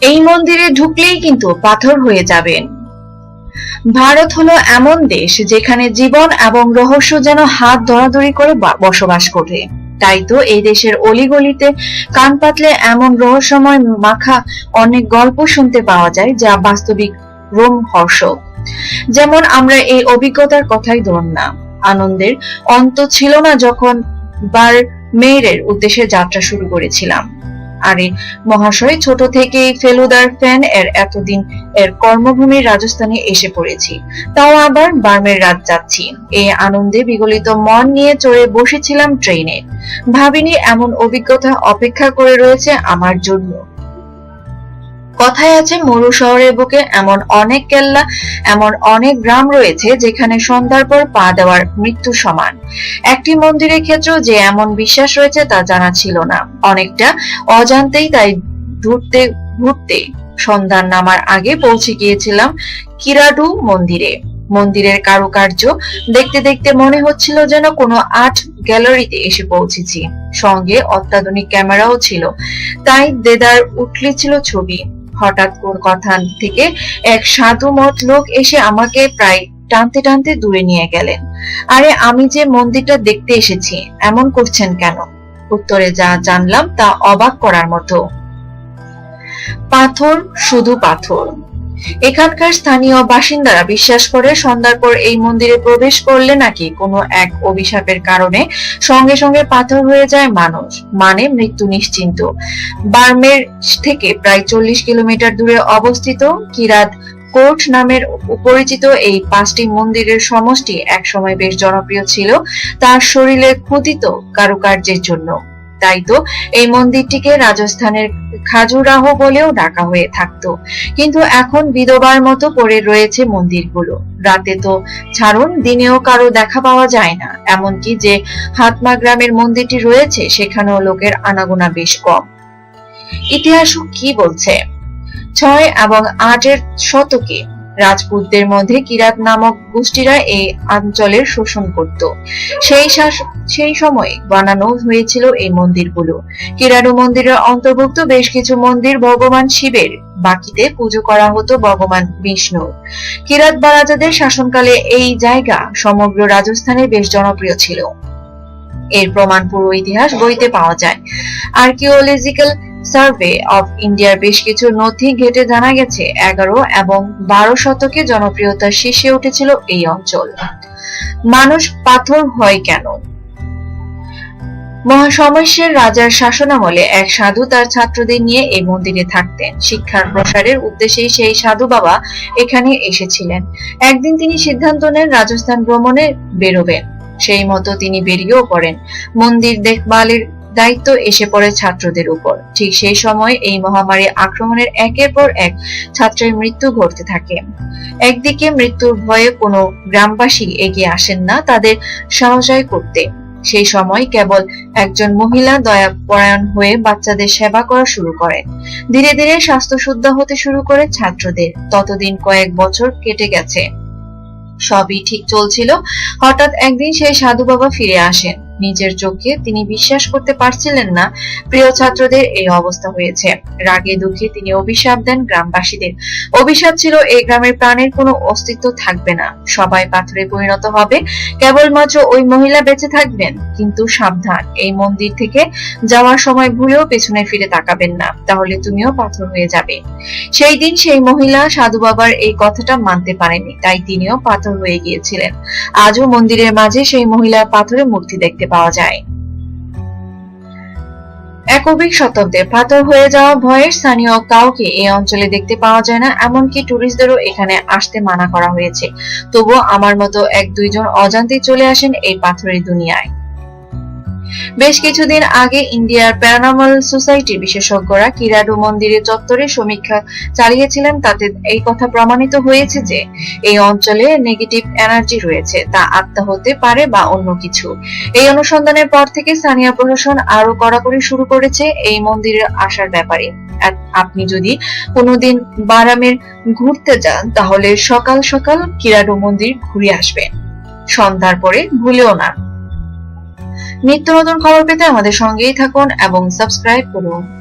এই মন্দিরে ঢুকলেই কিন্তু পাথর হয়ে যাবেন। ভারত হলো এমন দেশ যেখানে জীবন এবং রহস্য যেন হাত ধরাধরি করে বসবাস করে। তাই তো এই দেশের অলিগলিতে কান পাতলে এমন রহস্যময় মাখা অনেক গল্প শুনতে পাওয়া যায় যা বাস্তবিক রোম রোমহর্ষক। যেমন আমরা এই অভিজ্ঞতার কথাই ধরুন। না আনন্দের অন্ত ছিল না যখন বার মেয়ের উদ্দেশ্যে যাত্রা শুরু করেছিলাম। আরে মহাশয়, ছোট থেকেই ফেলুদার ফ্যান এর এতদিন এর কর্মভূমি রাজস্থানে এসে পড়েছি। তাও আবার বার্মের রাত যাচ্ছি। এই আনন্দে বিগলিত মন নিয়ে চড়ে বসেছিলাম ট্রেনে ভাবিনি এমন অভিজ্ঞতা অপেক্ষা করে রয়েছে আমার জন্য কথায় আছে, মরু শহরের বুকে এমন অনেক কেল্লা, এমন অনেক গ্রাম রয়েছে যেখানে সন্ধ্যার পর পা দেওয়ার মৃত্যু সমান। একটি মন্দিরের ক্ষেত্রেও যে এমন বিশ্বাস রয়েছে তা জানা ছিল না। অনেকটা অজান্তেই তাই ঘুরতে ঘুরতে সন্ধ্যার নামার আগে পৌঁছে গিয়েছিলাম কিরাডু মন্দিরে। মন্দিরের কারুকার্য দেখতে দেখতে মনে হচ্ছিল যেন কোনো আর্ট গ্যালারিতে এসে পৌঁছেছি। সঙ্গে অত্যাধুনিক ক্যামেরাও ছিল। তাই দেদার উঠলে ছিল ছবি। হঠাৎ কোন কথা থেকে এক সাধু মত লোক এসে আমাকে প্রায় টানতে টানতে দূরে নিয়ে গেলেন। আরে, আমি যে মন্দিরটা দেখতে এসেছি, এমন করছেন কেন? উত্তরে যা জানলাম তা অবাক করার মতো। পাথর, শুধু পাথর। এখানকার স্থানীয় বাসিন্দারা বিশ্বাস করে সন্ধ্যার পর এই মন্দিরে প্রবেশ করলে নাকি কোনো এক অভিশাপের কারণে সঙ্গে সঙ্গে পাথর হয়ে যায় মানুষ মানে মৃত্যু নিশ্চিন্ত। বার্মের থেকে প্রায় চল্লিশ কিলোমিটার দূরে অবস্থিত কিরাত কোর্ট নামের পরিচিত এই পাঁচটি মন্দিরের সমষ্টি একসময় বেশ জনপ্রিয় ছিল, তার শরীরে খোদিত কারুকার্যের জন্য। তাই তো এই মন্দিরটিকে রাজস্থানের খাজুরাহ বলেও ডাকা হয়ে থাকতো। কিন্তু এখন বিধবার মতো পড়ে রয়েছে মন্দিরগুলো। রাতে তো ছাড়ুন, দিনেও কারও দেখা পাওয়া যায় না। এমনকি যে হাতমা গ্রামের মন্দিরটি রয়েছে, সেখানেও লোকের আনাগোনা বেশ কম। ইতিহাস কি বলছে? ছয় এবং আটের শতকে রাজপুতদের মধ্যে কিরাত নামক গোষ্ঠীরা এই অঞ্চলের শোষণ করত। সেই সেই সময়ে বানানো হয়েছিল এই মন্দিরগুলো। কিরাডু মন্দিরের অন্তর্ভুক্ত বেশ কিছু মন্দির ভগবান শিবের বাকিতে পুজো করা হতো ভগবান বিষ্ণুর। কিরাত বা রাজাদের শাসনকালে এই জায়গা সমগ্র রাজস্থানে বেশ জনপ্রিয় ছিল। এর প্রমাণ পুরো ইতিহাস বইতে পাওয়া যায়। আর্কিওলজিক্যাল সার্ভে অফ ইন্ডিয়ার বেশ কিছু নথি ঘেটে জানা গেছে। এগারো এবং বারো শতকে জনপ্রিয়তার শীর্ষে উঠেছিল এই অঞ্চল। মানুষ পাথর হয় কেন? মহাসমস্যের রাজার শাসনামলে এক সাধু তার ছাত্রদের নিয়ে এই মন্দিরে থাকতেন। শিক্ষার প্রসারের উদ্দেশ্যেই সেই সাধু বাবা এখানে এসেছিলেন। একদিন তিনি সিদ্ধান্ত নেন রাজস্থান ভ্রমণে বেরোবেন। সেই মতো তিনি বেরিয়েও পড়েন। মন্দির দেখভালের দায়িত্ব এসে পড়ে ছাত্রদের উপর। ঠিক সেই সময় এই মহামারী আক্রমণের একের পর এক ছাত্রের মৃত্যু ঘটতে থাকে। একদিকে মৃত্যুর ভয়ে কোনো গ্রামবাসী এগিয়ে আসেন না তাদের সাহসায় করতে। সেই সময় কেবল একজন মহিলা দয়া পরায়ণ হয়ে বাচ্চাদের সেবা করা শুরু করেন। ধীরে ধীরে স্বাস্থ্য শুদ্ধ হতে শুরু করে ছাত্রদের। ততদিন কয়েক বছর কেটে গেছে। সবই ঠিক চলছিল। হঠাৎ একদিন সেই সাধু বাবা ফিরে আসেন। নিজের চোখে তিনি বিশ্বাস করতে পারছিলেন না, প্রিয় ছাত্রদের এই অবস্থা হয়েছে। রাগে দুঃখে তিনি অভিশাপ দেন গ্রামবাসীদের। অভিশাপ ছিল এই গ্রামের প্রাণের কোনো অস্তিত্ব থাকবে না। সবাই পাথরে পরিণত হবে, কেবলমাত্র ওই মহিলা বেঁচে থাকবেন। কিন্তু সাবধান, এই মন্দির থেকে যাওয়ার সময় ভুলেও পেছনে ফিরে তাকাবেন না, তাহলে তুমিও পাথর হয়ে যাবে। সেই দিন সেই মহিলা সাধু বাবার এই কথাটা মানতে পারেনি, তাই তিনিও পাথর হয়ে গিয়েছিলেন। আজও মন্দিরের মাঝে সেই মহিলার পাথরে মূর্তি দেখতে পাওয়া যায়। একবিংশ শতাব্দে পাথর হয়ে যাওয়া ভয়ে স্থানীয় কাউকে এই অঞ্চলে দেখতে পাওয়া যায় না, এমনকি টুরিস্টদেরও এখানে আসতে মানা করা হয়েছে। তবুও আমার মতো এক দুইজন অজান্তেই চলে আসেন এই পাথরের দুনিয়ায়। বেশ কিছুদিন আগে ইন্ডিয়ার প্যারানর্মাল সোসাইটির বিশেষজ্ঞরা কিরাডু মন্দিরের চত্বরে সমীক্ষা চালিয়েছিলেন। তাতে এই কথা প্রমাণিত হয়েছে যে, এই অঞ্চলে নেগেটিভ এনার্জি রয়েছে, তা আত্মা হতে পারে বা অন্য কিছু। এই অনুসন্ধানের পর থেকে স্থানীয় প্রশাসন আরও কড়াকড়ি শুরু করেছে এই মন্দিরে আসার ব্যাপারে। আপনি যদি কোনোদিন বারামের ঘুরতে যান, তাহলে সকাল সকাল কিরাডু মন্দির ঘুরে আসবেন। সন্ধ্যার পরে ভুলেও না। নিত্য নতুন খবর পেতে আমাদের সঙ্গেই থাকুন এবং সাবস্ক্রাইব করুন।